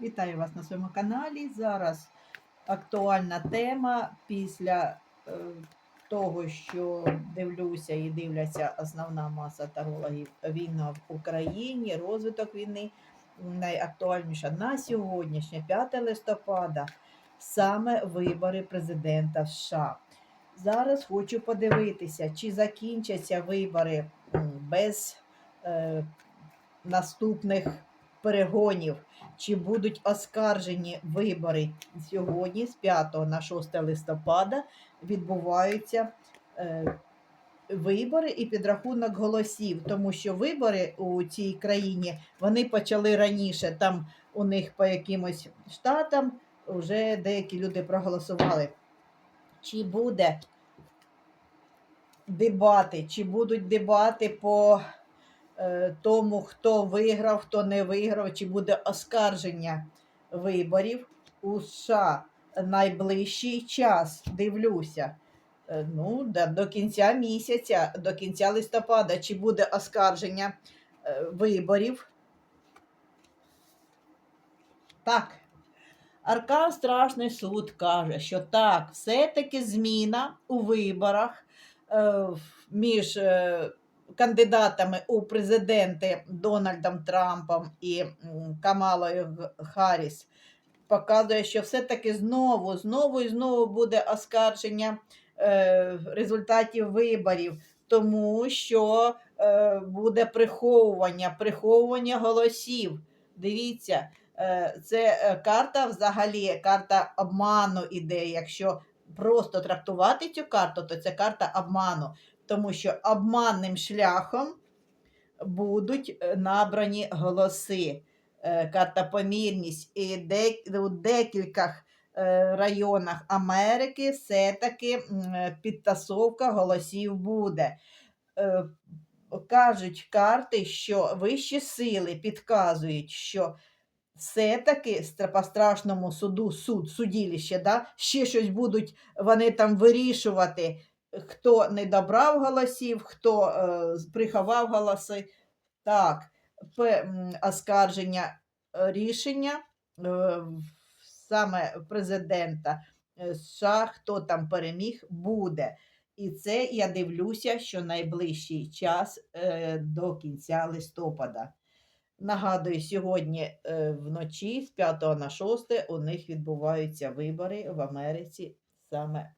Вітаю вас на своєму каналі. Зараз актуальна тема після е, того, що дивлюся і дивляться основна маса тарологів війна в Україні, розвиток війни. Найактуальніша на сьогоднішнє 5 листопада саме вибори президента США. Зараз хочу подивитися, чи закінчаться вибори без е, наступних перегонів, чи будуть оскаржені вибори сьогодні, з 5 на 6 листопада, відбуваються е, вибори і підрахунок голосів, тому що вибори у цій країні вони почали раніше. Там у них по якимось штатам вже деякі люди проголосували. Чи буде дебати, чи будуть дебати по тому, хто виграв, хто не виграв, чи буде оскарження виборів у США найближчий час. Дивлюся. Е, Ну, да, до кінця місяця, до кінця листопада, чи буде оскарження е, виборів. Так. Аркан Страшний суд каже, що так, все-таки зміна у виборах е, між е, кандидатами у президенти Дональдом Трампом і Камалою Харріс показує, що все-таки знову, знову і знову буде оскарження е, результатів виборів, тому що е, буде приховування, приховування голосів. Дивіться, е, це е, карта взагалі, карта обману іде. Якщо просто трактувати цю карту, то це карта обману, тому що обманним шляхом будуть е, набрані голоси. Е, Карта помірність і у декількох е, районах Америки все-таки підтасовка голосів буде. Кажуть карти, що вищі сили підказують, що все-таки по страшному суду, суд, судилище, да, ще щось будуть вони там вирішувати, хто не добрав голосів, хто е, приховав голоси. Так, м, оскарження е, рішення е, саме президента е, США, хто там переміг, буде. І це я дивлюся, що найближчий час е, до кінця листопада. Нагадую, сьогодні е, вночі з 5 на 6 у них відбуваються вибори в Америці саме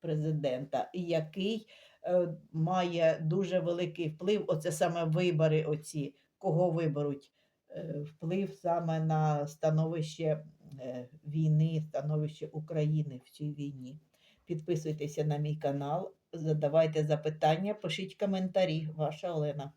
президента, який е, має дуже великий вплив. Оце саме вибори, оці, кого виберуть, е, вплив саме на становище е, війни, становище України в цій війні. Підписуйтеся на мій канал, задавайте запитання, пишіть коментарі. Ваша Олена.